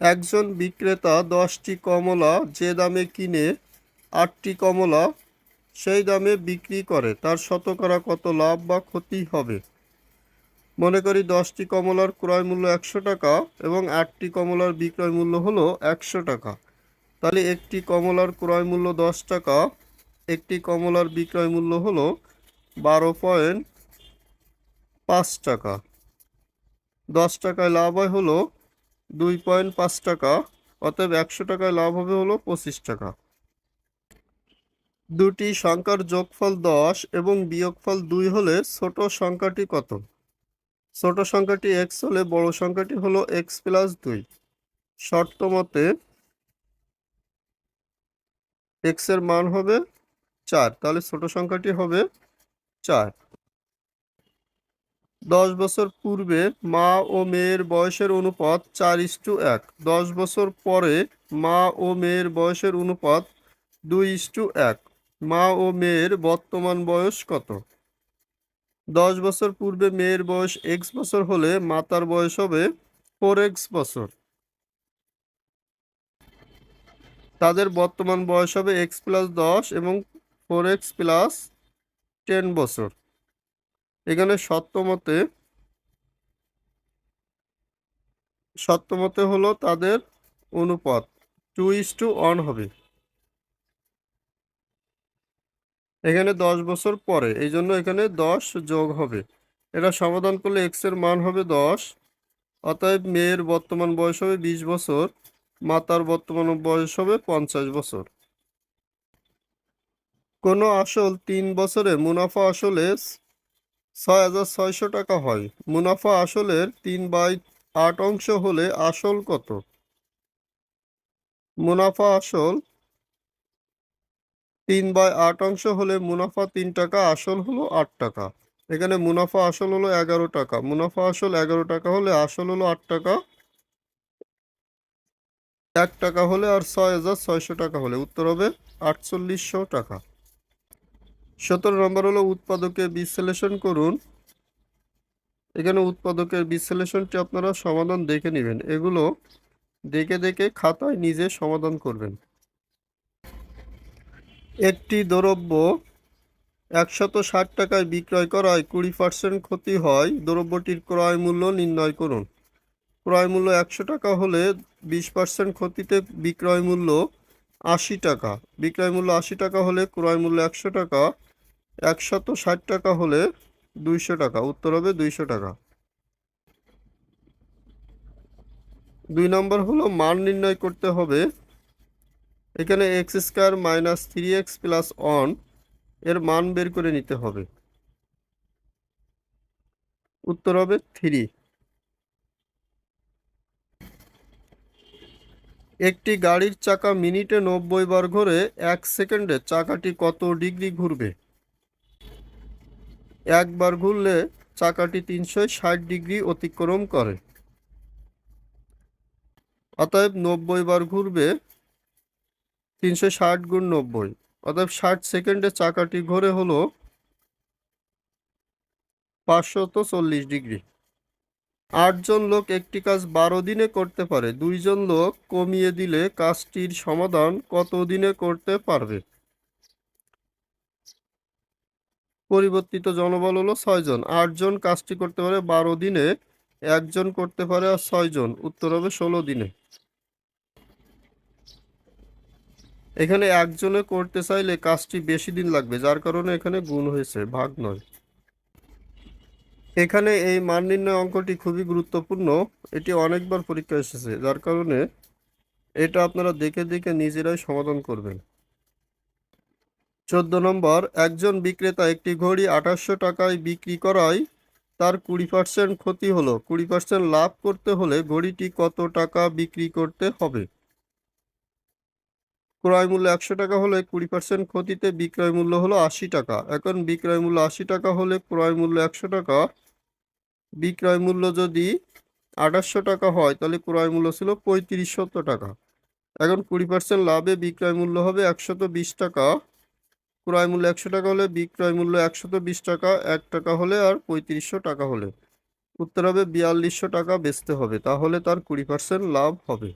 একজন বিক্রেতা দশটি কমলা যে দামে কিনে আটটি কমলা সেই দামে বিক্রি করে, তার শতকরা কত লাভ বা ক্ষতি হবে? মনে করি দশটি কমলার ক্রয় মূল্য একশো টাকা এবং আটটি কমলার বিক্রয় মূল্য হলো একশো টাকা। তাহলে একটি কমলার ক্রয় মূল্য দশ টাকা, একটি কমলার বিক্রয় মূল্য হলো বারো পয়েন্ট পাঁচ টাকা। দশ টাকায় লাভ হয় হলো দুই পয়েন্ট পাঁচ টাকা, অতএব একশো টাকায় লাভ হবে হলো পঁচিশ টাকা। দুটি সংখ্যার যোগফল দশ এবং বিয়োগফল দুই হলে ছোট সংখ্যাটি কত? ছোট সংখ্যাটি এক্স হলে বড় সংখ্যাটি হলো এক্স প্লাস দুই। শর্ত মতে এক্সের মান হবে চার, তাহলে ছোট সংখ্যাটি হবে চার। দশ বছর পূর্বে মা ও মেয়ের বয়সের অনুপাত চার ইস্টু এক। দশ বছর পরে মা ও মেয়ের বয়সের অনুপাত দুই ইস্টু এক। মা ও মেয়ের বর্তমান বয়স কত? দশ বছর পূর্বে মেয়ের বয়স এক্স বছর হলে মাতার বয়স হবে ফোর এক্স বছর। তাদের বর্তমান বয়স হবে এক্স প্লাস দশ এবং ফোর এক্স প্লাস টেন বছর। এখানে সত্যমতে সত্যমতে হলো তাদের অনুপাত। টু ইস টু ওয়ান হবে। এখানে দশ বছর পরে, এই জন্য এখানে দশ যোগ হবে। এটা সমাধান করলে এক্সের মান হবে দশ। অতএব মেয়ের বর্তমান বয়স হবে বিশ বছর, মাতার বর্তমান বয়স হবে পঞ্চাশ বছর। কোনো আসল তিন বছরে মুনাফা আসলে ছয় হাজার ছয়শো টাকা হয়। মুনাফা আসলের তিন বাই আট অংশ হলে আসল কত? মুনাফা আসল তিন বাই আট অংশ হলে মুনাফা তিন টাকা, আসল হলো আট টাকা। এখানে মুনাফা আসল হলো এগারো টাকা। মুনাফা আসল এগারো টাকা হলে আসল হলো আট টাকা, এক টাকা হলে আর ছয় হাজার ছয়শো টাকা হলে। উত্তর হবে আটচল্লিশশো টাকা। সতেরো নম্বর হলো উৎপাদকের বিশ্লেষণ করুন। এখানে উৎপাদকের বিশ্লেষণটি আপনারা সমাধান দেখে নেবেন। এগুলো দেখে দেখে খাতায় নিজে সমাধান করবেন। একটি দ্রব্য একশত ষাট টাকায় বিক্রয় করায় কুড়ি পার্সেন্ট ক্ষতি হয়, দ্রব্যটির ক্রয় মূল্য নির্ণয় করুন। ক্রয় মূল্য একশো টাকা হলে বিশ পার্সেন্ট ক্ষতিতে বিক্রয় মূল্য আশি টাকা। বিক্রয় মূল্য আশি টাকা হলে ক্রয় মূল্য একশো টাকা একশত ষাট টাকা হলে দুইশো টাকা, উত্তর হবে দুইশো টাকা। দুই নম্বর হলো মান নির্ণয় করতে হবে। এখানে X square minus three X plus one, এর মান বের করে নিতে হবে। উত্তর হবে থ্রি। একটি গাড়ির চাকা মিনিটে নব্বই বার ঘুরে এক সেকেন্ডে চাকাটি কত ডিগ্রি ঘুরবে? একবার ঘুরলে চাকাটি তিনশো ষাট ডিগ্রি অতিক্রম করে। অতএব নব্বই বার ঘুরবে তিনশো ষাট গুণ নব্বই। অতএব ষাট সেকেন্ডে চাকাটি ঘোরে হলো পাঁচশত চল্লিশ ডিগ্রি। আটজন লোক একটি কাজ বারো দিনে করতে পারে। দুইজন লোক কমিয়ে দিলে কাজটির সমাধান কত দিনে করতে পারবে? পরিবর্তিত জনবল হলো ছয়জন আটজন কাজটি করতে পারে, বারো দিনে একজন করতে পারে আর ছয়জন উত্তর হবে ষোলো দিনে। এখানে একজনে করতে চাইলে কাজটি বেশি দিন লাগবে, যার কারণে এখানে গুণ হয়েছে, ভাগ নয়। এখানে এই মান নির্ণয় অঙ্কটি খুবই গুরুত্বপূর্ণ। এটি অনেকবার পরীক্ষা এসেছে, যার কারণে এটা আপনারা দেখে দেখে নিজেরাই সমাধান করবেন। চোদ্দ নম্বর, একজন বিক্রেতা একটি ঘড়ি আঠাশশো টাকায় বিক্রি করায় তার কুড়ি পার্সেন্ট ক্ষতি হলো। কুড়ি পার্সেন্ট লাভ করতে হলে ঘড়িটি কত টাকা বিক্রি করতে হবে? ক্রয় মূল্য একশো টাকা হলে কুড়ি পার্সেন্ট ক্ষতিতে বিক্রয় মূল্য হলো আশি টাকা। এখন বিক্রয় মূল্য আশি টাকা হলে ক্রয় মূল্য একশো টাকা। বিক্রয় মূল্য যদি আঠাশশো টাকা হয়, তাহলে ক্রয় মূল্য ছিল পঁয়ত্রিশশো টাকা। এখন কুড়ি পার্সেন্ট লাভে বিক্রয় মূল্য হবে একশত বিশ টাকা। ক্রয় মূল্য একশো টাকা হলে, বিক্রয় মূল্য একশত বিশ টাকা, এক টাকা হলে আর পঁয়ত্রিশশো টাকা হলে। উত্তর হবে বিয়াল্লিশশো টাকা বেচতে হবে, তাহলে তার কুড়ি পার্সেন্ট লাভ হবে।